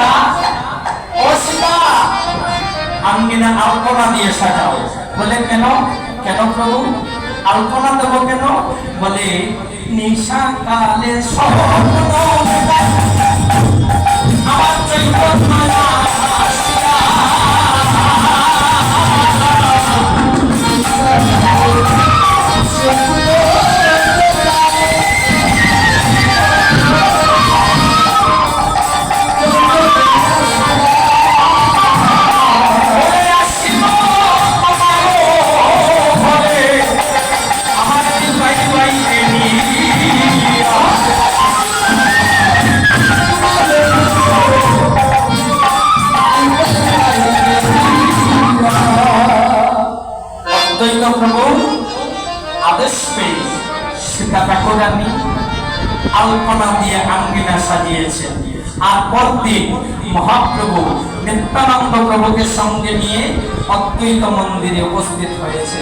সীতা ও সীতা আঙ্গিনা আলপনা দিয়ে সাজাও। বলে, কেন? কেন প্রভু? আলপনা দেবো কেন? বলে নিশা কালে আমার চৈতন্যা আলপনা দিয়ে আঙ্গিনা সাজিয়েছেন। আর পরদিন মহাপ্রভু নিত্যানন্দ প্রভুকে সঙ্গে নিয়ে অদ্বৈত মন্দিরে উপস্থিত হয়েছে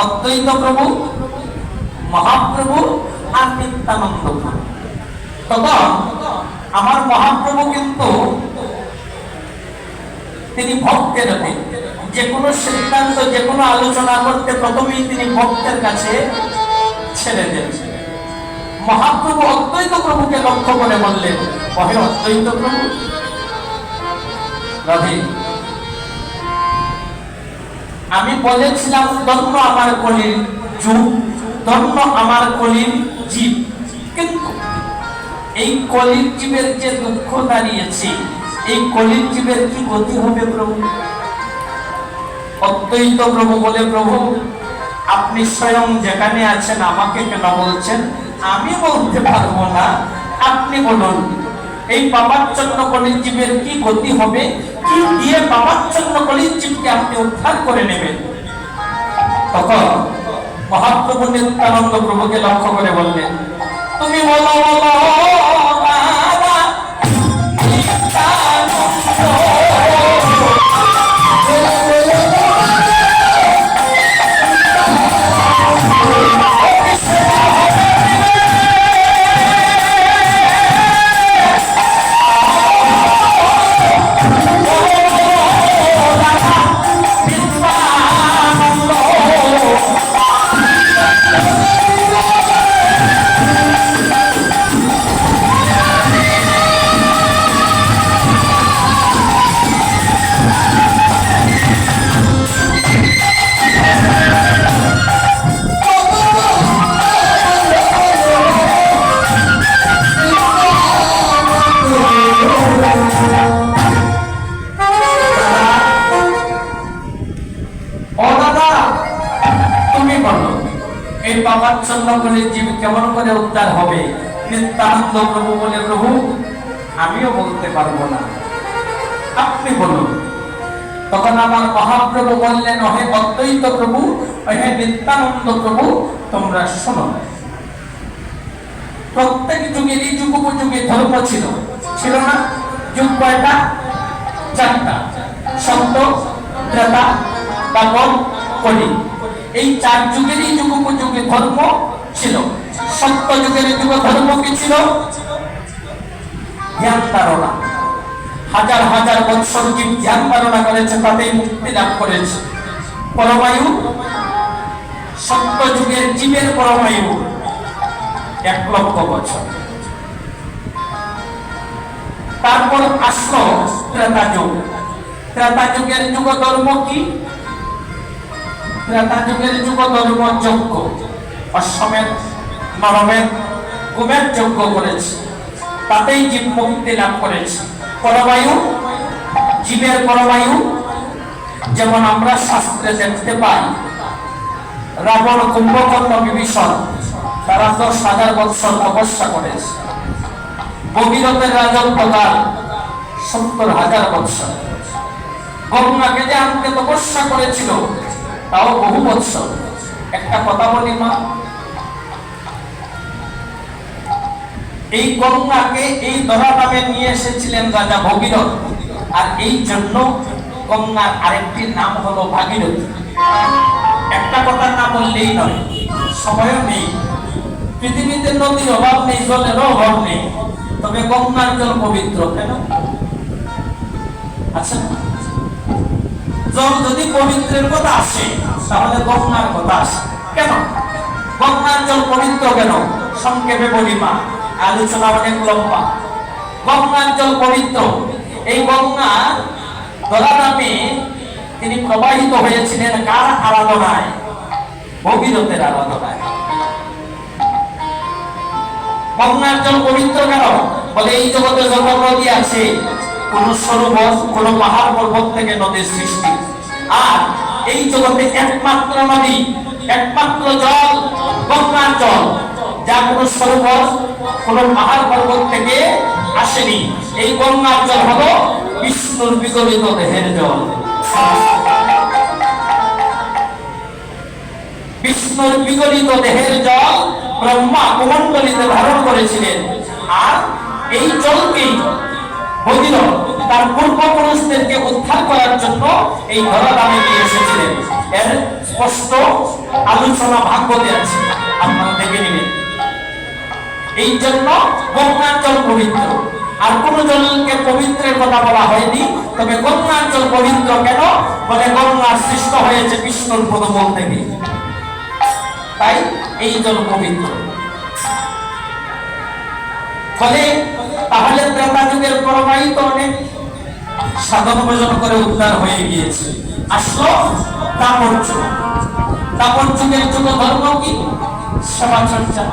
অদ্বৈত প্রভু, মহাপ্রভু আর নিত্যানন্দ প্রভু আমার মহাপ্রভু কিন্তু তিনি ভক্তের যে কোনো সিদ্ধান্ত যে কোনো আলোচনা করতে প্রথমেই তিনি ভক্তের কাছে ছেড়ে দেন। মহাপ্রভু অদ্বৈত প্রভুকে লক্ষ্য করে বললেন কহে অদ্বৈত প্রভু, রাধে আমি বলেছিলাম, ধর্ম আমার কলির যুগ, ধর্ম আমার কলির জীব। কিন্তু এই কলির জীবের যে দুঃখ দাঁড়িয়েছে, এই কলির জীবের কি গতি হবে প্রভু? অদ্বৈত প্রভু বলে, প্রভু, আপনি স্বয়ং যেখানে আছেন, আমাকে কেন বলছেন? আমি বলতে পারব না। আপনি বলুন। এই পাপাচ্ছন্ন কলির জীবের কি গতি হবে? কি দিয়ে পাপাচ্ছন্ন কলির জীবকে আপনি উদ্ধার করে নেবেন? তখন মহাপ্রভু নিত্যানন্দ প্রভুকে লক্ষ্য করে বললেন, তুমি বলো বলো এই করে জীব কেমন করে উদ্ধার হবে? নিত্যানন্দ প্রভু বলে, প্রভু, আমিও বলতে পারব না। আপনি বলুন। তখন আমার মহাপ্রভু বললেন অহে অদ্বৈত প্রভু অহে নিত্যানন্দ প্রভু, তোমরা শোনো। প্রত্যেক যুগেরই যুগোপযোগী ধর্ম ছিল। ছিল না? যুগ কয়টা? চারটা। সত্য ত্রেতা তারপর কলি। এই চার যুগেরই যুগোপযোগী ধর্ম ছিল। সত্য যুগের যুগ ধর্ম কি ছিল? জ্ঞান ধারণা। হাজার হাজার বৎসর জীব ধ্যান ধারণা করেছে, তাতেই মুক্তি লাভ করেছে। পরমায়ু সত্য যুগের জীবের পরমায়ু, এক লক্ষ বছর। তারপর আসলো ত্রেতা যুগ ত্রেতা যুগের যুগ ধর্ম কি? ত্রেতা যুগের যুগ ধর্ম যজ্ঞ। অশ্বমেধ নরমেধ কুমের যজ্ঞ করেছে। তাতেই জীব মুক্তি লাভ করেছে। পরবায়ু জীবের পরবায়ু যেমন আমরা শাস্ত্রে দেখতে পাই, রাবণ কুম্ভকর্ণ বিভীষণ, তারা দশ হাজার বৎসর তপস্যা করেছে। ভগীরথের রাজত্বকাল সত্তর হাজার বৎসর। গঙ্গাকে যে আনতে তপস্যা করেছিল, তাও বহু বৎসর। একটা কথা বলি মা এই গঙ্গাকে এই ধরা নামে নিয়ে এসেছিলেন রাজা ভগীরথ। আর এই জন্য গঙ্গার আরেকটি নাম হলো ভাগীরথী। একটা কথা না বললেই নয়, সময়ও নেই, পৃথিবীতে নদীর অভাব নেই জলেরও অভাব নেই, তবে গঙ্গার জল পবিত্র কেন আচ্ছা জল যদি পবিত্রের কথা আসে, তাহলে গঙ্গার কথা আসে। কেন? গঙ্গার জল পবিত্র কেন? সংক্ষেপে বলি মা আলোচনা অনেক লম্বা। গঙ্গার জল পবিত্র। এই গঙ্গা দলা নামে তিনি প্রবাহিত হয়েছিলেন কার আরাধনায়? ভগীরথের আরাধনায়। গঙ্গার জল পবিত্র কেন? বলে এই জগতে যত নদী আছে, কোন সরোবর কোন পাহাড় পর্বত থেকে নদীর সৃষ্টি। আর এই জগতে একমাত্র নদী, একমাত্র জল গঙ্গার জল যা কোন সরোবর কোন পাহাড় পর্বত থেকে আসেনি। এই গঙ্গার জল হলো বিষ্ণুর বিগলিত দেহের জল। বিষ্ণুর বিগলিত দেহের জল ব্রহ্মা কুমণ্ডলিতে ধারণ করেছিলেন। আর এই জলকেই ভগীরথ তার পূর্বপুরুষ শিশুদেরকে উদ্ধার করার জন্য এই ধরাধামে নিয়ে এসেছিলেন। এর স্পষ্ট আলোচনা ভাগবতে আছে। আপনারা দেখে নেবেন। এই জন্য গঙ্গাঞ্চল পবিত্র। আর কোন জলকে পবিত্রের কথা বলা হয়নি, তবে গঙ্গাঞ্চল পবিত্র কেন? বলে গঙ্গা সৃষ্ট হয়েছে বিষ্ণুর পদমল থেকে। তাই এই জল পবিত্র। ফলে তাহলে ত্রেতা যুগের প্রবাহিত অনেক সাধন ভোজন করে উদ্ধার হয়ে গিয়েছে। আসলো দাপর যুগ। দাপর যুগের যুগ ধর্ম কি? সেবা চর্চা।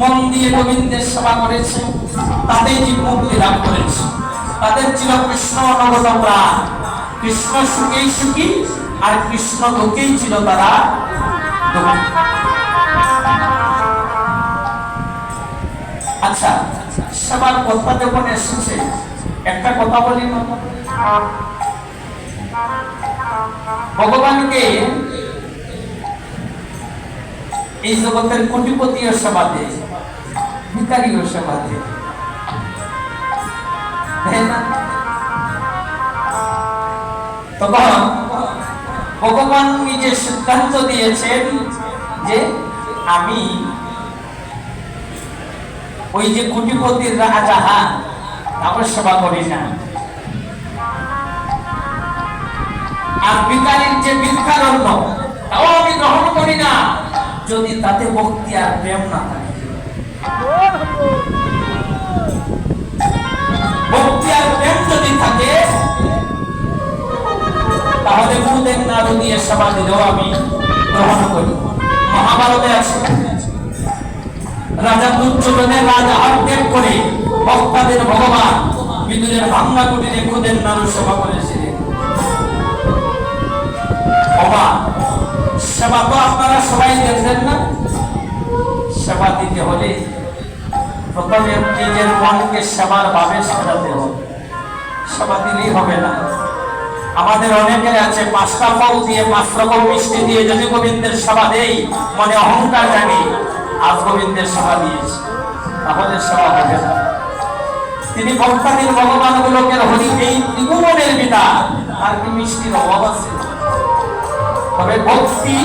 মন দিয়ে গোবিন্দের সেবা করেছে, তাতেই জীব মুক্তি লাভ করেছে। তাদের ছিল কৃষ্ণ অনগত প্রাণ কৃষ্ণ সুখেই সুখী, আর কৃষ্ণ দুঃখেই ছিল তারা আচ্ছা সেবার কথা যখন এসেছে, একটা কথা বলি ভগবানকে এই জগতের কোটিপতিও সেবা দেয় দেয় দেয় না? তখন ভগবান নিজে সিদ্ধান্ত দিয়েছেন যে আমি ওই যে কোটিপতির রাজাহান তারপর সেবা করি না আর ভিকারির যে ভিক্ষারণ্য তাও আমি গ্রহণ করি না। যদি তাতে ভক্তি আর প্রেম না থাকে। ভক্তি আর প্রেম যদি থাকে, তাহলে গুরুদেব দিয়ে সেবা দিলেও আমি গ্রহণ করি। মহাভারতে আছে। রাজা দুর্যোধনের রাজা আত্মেপ করে ভক্তাদের ভগবান বিদুরের ভাঙ্গা কুটিরে খুদের নাড়ু সেবা করেছিলেন। সেবা তো আপনারা সবাই দেখছেন না। সেবা দিতে হলে প্রথমে নিজের মনকে সেবার ভাবে সাজাতে হবে। সেবা দিলেই হবে না। আমাদের অনেকের আছে, পাঁচটা ফল দিয়ে পাঁচ রকম মিষ্টি দিয়ে যদি গোবিন্দের সেবা দেই, মনে অহংকার জানি আজ গোবিন্দের সেবা দিয়েছি। তাহলে সেবা হবে না। তিনি ভক্তাদের ভগবান গুলোকে হরি এই ত্রিভুবনের পিতা আর কি মিষ্টির অভাব আছে? তবে ভক্তি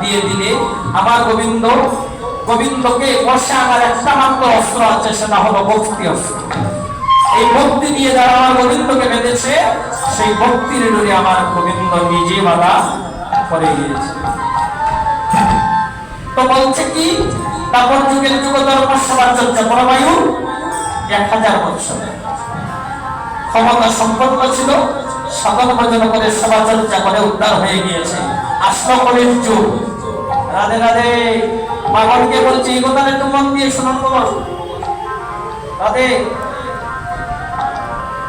দিয়ে দিলে আমার গোবিন্দ গোবিন্দকে আমার একটা মাত্র অস্ত্র আছে, সেটা হলো ভক্তি অস্ত্র। এই ভক্তি দিয়ে যারা আমার গোবিন্দকে বেঁধেছে, সেই ভক্তির ডোরে আমার গোবিন্দ নিজে বাধা করে গিয়েছে তো বলছে কি, তারপর যুগের যুগ ধর্ম সবার চর্চা পরবায়ু এক হাজার বছর। ক্ষমতা সম্পন্ন ছিল সকল ভজন করে সেবা চর্চা করে উদ্ধার হয়ে গিয়েছে। কলির যুগ। রাধে রাধে। বাবনকে বলছি কথাটা একটু মন দিয়ে শুনুন বাবা। রাধে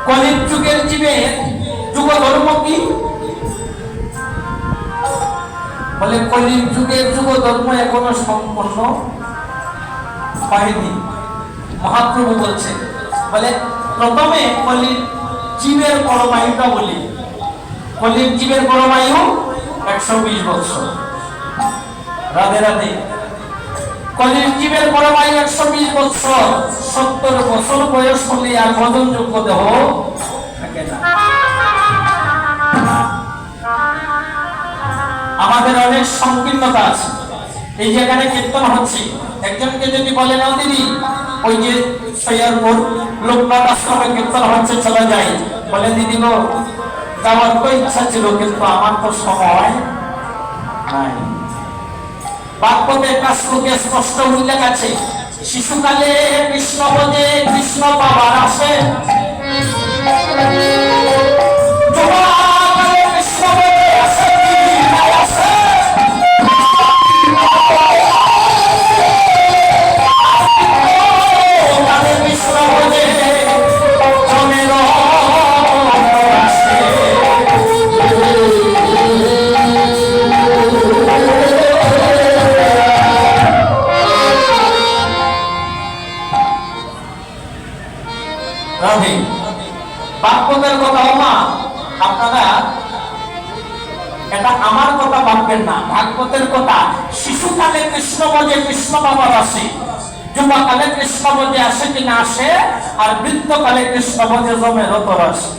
কলির যুগের জীবের যুগ ধর্ম কি? বলে, কলির যুগের যুগ ধর্ম এখনও সম্পন্ন হয়নি। মহাপ্রভু বলছেন বলে, প্রথমে কলির জীবের পরমায়ুটা বলি। কলির জীবের পরমায়ু একশো বিশ বছর রাধে রাধে। কলির জীবের পরমায়ু একশো বিশ বছর, সত্তর বছর বয়স হলে আর ভজনযোগ্য দেহ? থাকে না। আমাদের অনেক সংকীর্ণতা আছে। এই যেখানে কীর্তন হচ্ছে, একজনকে যদি বলে না দিদি, ওই যে সৈয়ারপুর লোকনাথ আশ্রমে কীর্তন হচ্ছে, চলে যাই। বলে, দিদি গো, যাওয়ার তো ইচ্ছা ছিল, কিন্তু আমার তো সময় নাই। বাক্যতে একটা শ্লোকে স্পষ্ট উল্লেখ আছে শিশুকালে কৃষ্ণ বোধে কৃষ্ণ পাবার আসে। ভাগবতের কথা। শিশুকালে কৃষ্ণ বজে কৃষ্ণ বাবার আসে যুবকালে কৃষ্ণ বজে আসে কি না আসে? আর বৃদ্ধকালে কৃষ্ণ বজে জমে রতর আসে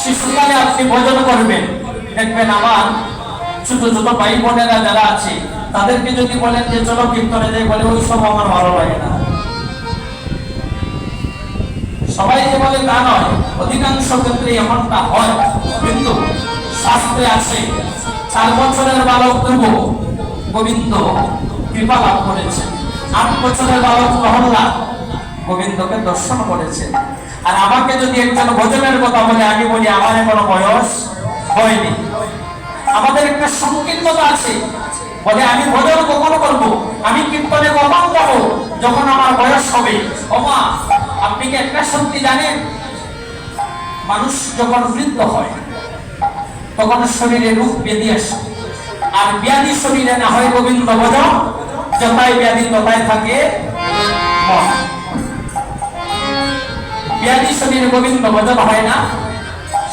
শিশুকালে আপনি ভোজন করবেন দেখবেন আমার ছোট ছোট ভাই বোনেরা যারা আছে, তাদেরকে যদি বলেন যে, চলো কীর্তনে যাই, বলে ওই সব আমার ভালো লাগে না। সবাই যে বলে তা নয়, অধিকাংশ ক্ষেত্রে এমনটা হয়। কিন্তু শাস্ত্রে আছে চার বছরের বালক ধ্রুব গোবিন্দ কৃপা লাভ করেছে। আট বছরের বালক প্রহল্লাদ গোবিন্দকে দর্শন করেছে। আর আমাকে যদি একজন ভোজনের কথা বলে আমি বলি, আমার কোনো বয়স হয়নি। আমাদের একটা সংকীর্ণতা আছে। বলে, আমি ভোজন কখন করব, আমি কীর্তনে কখন যাব যখন আমার বয়স হবে। ওমা আপনি কি একটা সত্যি জানেন? মানুষ যখন বৃদ্ধ হয় তখন শরীরে রূপ ব্যাধি আসে। আর ব্যাধি শরীরে না হয় গোবিন্দ ভজন যথায় ব্যাধি তথায় থাকে ব্যাধি শরীরে গোবিন্দ ভজন হয় না।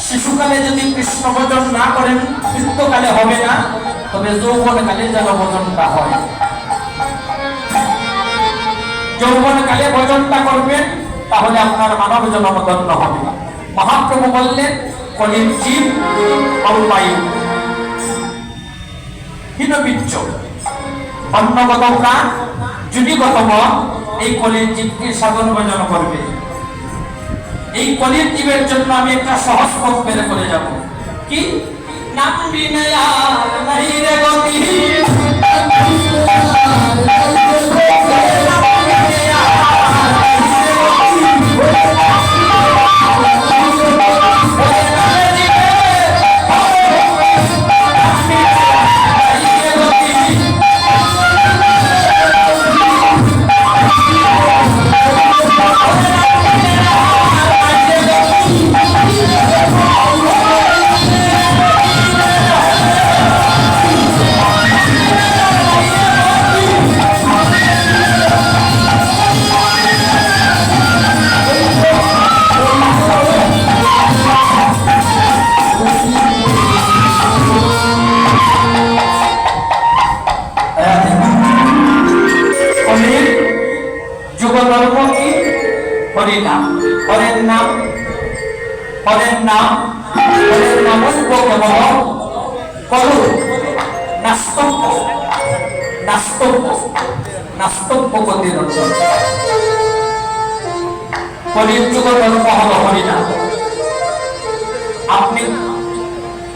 শিশুকালে যদি কৃষ্ণ ভজন না করেন বৃদ্ধকালে হবে না, তবে যৌবনকালে যেন ভজনটা হয়। যৌবনকালে ভজনটা করবেন, তাহলে আপনার মানব জন্ম ধন্য হবে। মহাপ্রভু বললেন কলির জীব অল্পায়ু হীনবীর্য অন্নগত প্রাণ এই কলির জীবকে সাধন ভজন করবে। এই কলির জীবের জন্য আমি একটা সহজ পথ বের করে যাব। কি? নাম বিনয়া নাই রে গতি।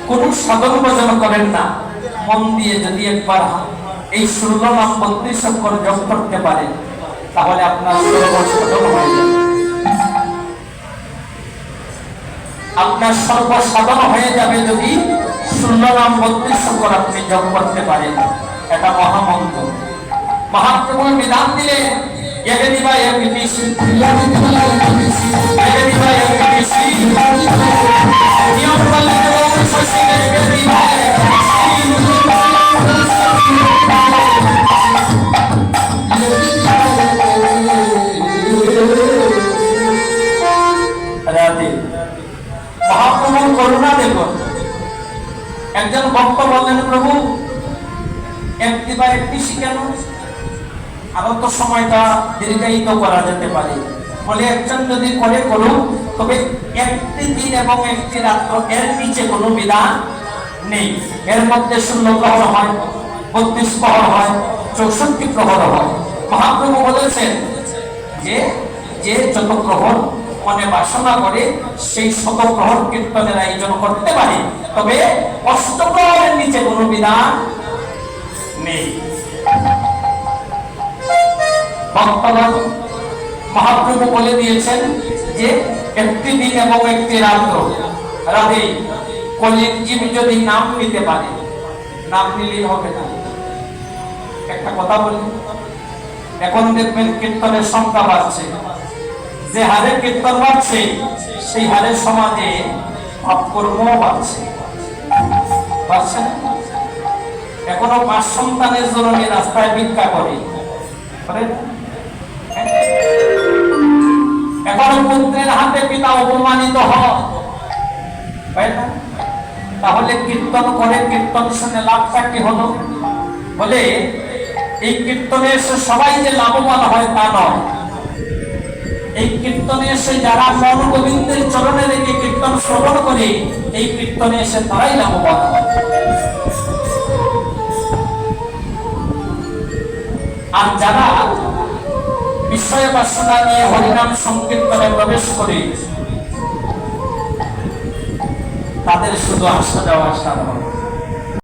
কোন সাধন ভজন করেন না। মন দিয়ে যদি একবার এই ষোলো নাম বত্রিশ অক্ষর যোগ করতে পারেন, তাহলে আপনার সর্বসাধন হয়ে যাবে। আপনার সর্বসাধন হয়ে যাবে যদি ষোলো নাম বত্রিশ অক্ষর আপনি যোগ করতে পারেন। এটা মহামন্ত্র। মহাপ্রভুর বিধান দিলে একে দিবা একে দিছি একে দিবা একে দিছি নিয়ম মহাপ্রভুর করুণা দেখুন একজন ভক্ত প্রভু একটি বা একটি শিখানো আরও তো সময়টা দীর্ঘায়িত করা যেতে পারে। বলে একজন যদি করে করুক তবে একটি দিন এবং একটি রাত্র এর নিচে কোনো বিধান নেই। এর মধ্যে শূন্য প্রহর হয়, বত্রিশ প্রহর হয়, চৌষট্টি প্রহর হয়। মহাপ্রভু বলেছেন যে যে যত গ্রহণ মনে বাসনা করে, সেই শত গ্রহণ কীর্তনের আয়োজন করতে পারে। তবে অষ্টগ্রহণের নিচে কোনো বিধান নেই। ভক্তগণ, মহাপ্রভু বলে দিয়েছেন যে একটি দিন এবং একটি রাত্র। রাধে কলির জীব যদি নাম নিতে পারে, নাম নিলেই হবে না। একটা কথা বলি, এখন দেখবেন কীর্তনের সংখ্যা বাড়ছে। যে হারে কীর্তন বাড়ছে, সেই হারে সমাজে অপকর্ম বাড়ছে। বাড়ছে? এখনও পাঁচ সন্তানের জন্য রাস্তায় ভিক্ষা করে। হাতে পিতা অপমানিত হয় হয় না? তাহলে কীর্তন করে কীর্তন শুনে লাভটা কি হলো? বলে, এই কীর্তনে এসে সবাই যে লাভবান হয় তা নয়। এই কীর্তনে এসে যারা মন গোবিন্দের চরণে রেখে কীর্তন শ্রবণ করে, এই কীর্তনে এসে তারাই লাভবান হয়। আর যারা বিষয় বাসনা নিয়ে হরিনাম সংকীর্তনে প্রবেশ করে। তাদের শুধু আসা যাওয়া সাধারণ